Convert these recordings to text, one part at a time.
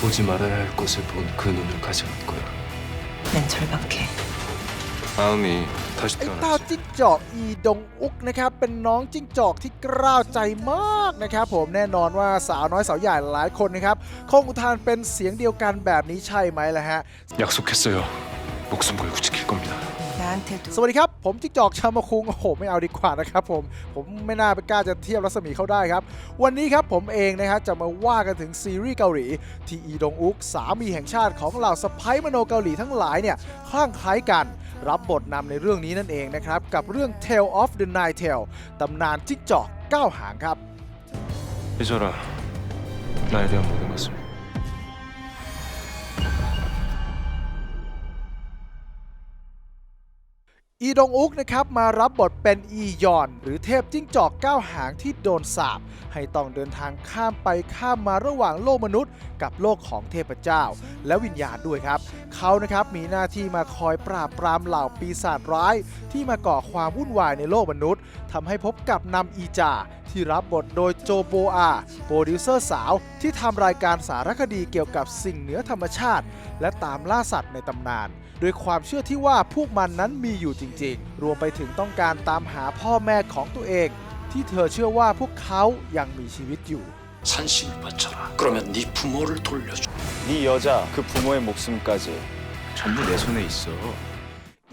보지 말아야 할 것을 본 그 눈을 가져갈 거야. 난 절박해. 마음이 다시 ไอ้เต้า 태어났지. จิ้งจอกอีดงอุกนะครับ เป็นน้องจิ้งจอกที่กล้าวใจมากนะครับ ผมแน่นอนว่าสาวน้อยสาวใหญ่หลายคนนะครับคงอุทานเป็นเสียงเดียวกันแบบนี้ใช่ไหมล่ะฮะ 약속했어요. 목숨 걸고 지킬 겁니다. 나한테도 สวัสดีครับ ผมจิกจอกชามาคุงโอ้โหไม่เอาดีกว่านะครับผมผมไม่น่าไปกล้าจะเทียบรัศมีเขาได้ครับ วันนี้ครับผมเองนะครับจะมาว่ากันถึงซีรีส์เกาหลีที่อีดงอุกสามีแห่งชาติของเหล่าสไปมโนเกาหลีทั้งหลายเนี่ยคลั่งคล้ายกันรับบทนำในเรื่องนี้นั่นเองนะครับ กับเรื่อง Tale of the Nightell ตำนานจิ๊กจอก9หางครับพิจารนายนเรื่องมุกมัสม อีดงอุกนะครับมารับบทเป็นอียอน หรือเทพจิ้งจอกก้าวหางที่โดนสาบ ให้ต้องเดินทางข้ามไปข้ามมาระหว่างโลกมนุษย์ กับโลกของเทพเจ้า และวิญญาณด้วยครับ เขานะครับมีหน้าที่มาคอยปราบปรามเหล่าปีศาจร้าย ที่มาก่อความวุ่นวายในโลกมนุษย์ทำให้พบกับนำอีจา ที่รับบทโดยโจโบอาโปรดิวเซอร์สาว ที่ทำรายการสารคดีเกี่ยวกับสิ่งเหนือธรรมชาติ และตามล่าสัตว์ในตำนาน โดยความเชื่อที่ว่าพวกมันนั้นมีอยู่จริงๆ รวมไปถึงต้องการตามหาพ่อแม่ของตัวเอง ที่เธอเชื่อว่าพวกเขายังมีชีวิตอยู่ 산신을 바쳐라. 그러면 네 부모를 돌려줘. 네 여자 그 부모의 목숨까지 전부 내 손에 있어.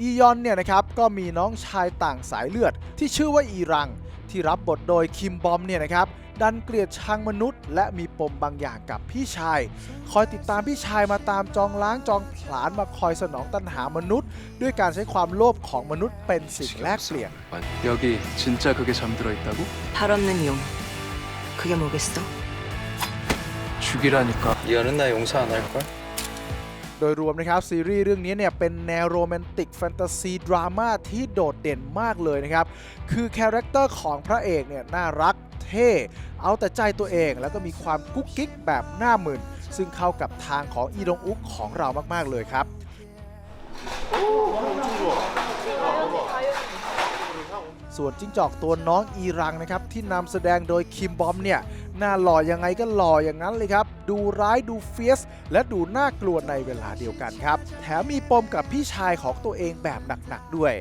อียอนเนี่ยนะครับก็มีน้องชายต่างสายเลือด ที่ชื่อว่าอีรัง ที่รับบทโดยคิมบอมเนี่ยนะครับดันเกลียดชังมนุษย์ และมีปมบางอย่างกับพี่ชาย คอยติดตามพี่ชายมาตามจองล้างจองผลาญมาคอยสนองตัณหามนุษย์ ด้วยการใช้ความโลภของมนุษย์เป็นสิ่งแลกเปลี่ยน 여기 진짜 그게 잠들어 있다고? 발 없는 용. 그게 뭐겠어? 죽이라니까. 이하는 나 용서 안 할 걸? โดยรวมนะครับซีรีส์เรื่องนี้เนี่ยเป็นแนวโรแมนติกแฟนตาซีดราม่าที่โดดเด่นมากเลยนะครับ คือคาแรคเตอร์ของพระเอกเนี่ยน่ารักเท่เอาแต่ใจตัวเองแล้วก็มีความกุ๊กกิ๊กแบบหน้ามื่น ซึ่งเข้ากับทางของอีดงอุกของเรามาก ๆ เลยครับ ส่วนจิ้งจอกตัวน้องอีรังนะครับ ที่นำแสดงโดยคิมบอมเนี่ยหน้าหล่อยังไงก็หล่ออย่างนั้นเลยครับ ดูร้ายดูเฟียส และดูน่ากลัวในเวลาเดียวกันครับ แถมมีปมกับพี่ชายของตัวเองแบบหนัก ๆ ด้วย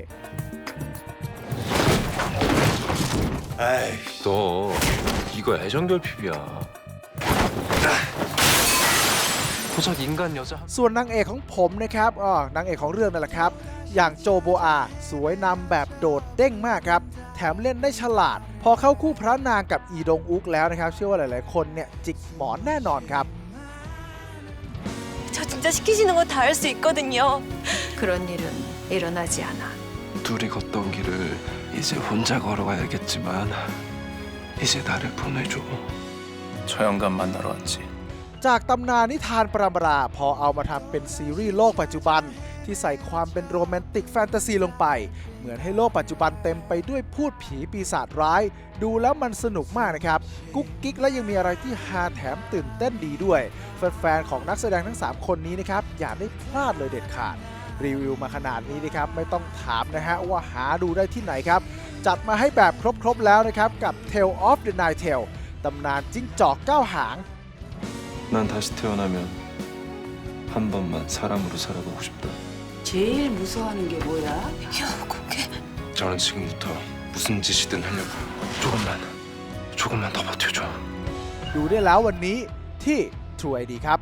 에이, 너 이거 애정 결핍이야. ส่วนนางเอกของผมนะครับอ๋อนางเอกของเรื่องนั่นแหละครับ อย่างโจโบอา สวยนำแบบโดดเด้งมากครับ แถมเล่นได้ฉลาด พอเข้าคู่พระนางกับอีดงอุกแล้วนะครับ เชื่อว่าหลาย ๆ คนเนี่ยจิกหมอนแน่นอนครับ 저 진짜 시키시는 거 다 할 수 있거든요. 그런 일은 일어나지 않아. 둘이 걷던 길을 이제 혼자 걸어가야겠지만 이제 나를 보내줘. 저 영감 만나러 왔지. จากตำนานนิทานปรำราพอเอามาทำเป็นซีรีส์โลกปัจจุบัน ที่ใส่ความเป็นโรแมนติกแฟนตาซีลงไป เหมือนให้โลกปัจจุบันเต็มไปด้วยพูดผีปีศาจร้าย ดูแล้วมันสนุกมากนะครับ กุ๊กกิ๊กและยังมีอะไรที่ฮาแถมตื่นเต้นดีด้วย แฟนๆของนักแสดงทั้ง 3 คนนี้นะครับอย่าได้พลาดเลยเด็ดขาดรีวิวมาขนาดนี้นะครับไม่ต้องถามนะฮะว่าหาดูได้ที่ไหนครับ จัดมาให้แบบครบๆแล้วนะครับกับ Tale of the Nine Tail ตำนานจิ้งจอกเก้าหาง 난 다시 태어나면 한 번만 사람으로 살아보고 싶다. 제일 무서워하는 게 뭐야? 야, 그게 저는 지금부터 무슨 짓이든 하려고 조금만 조금만 더 버텨줘. ดูได้แล้ววันนี้ที่ True ID ครับ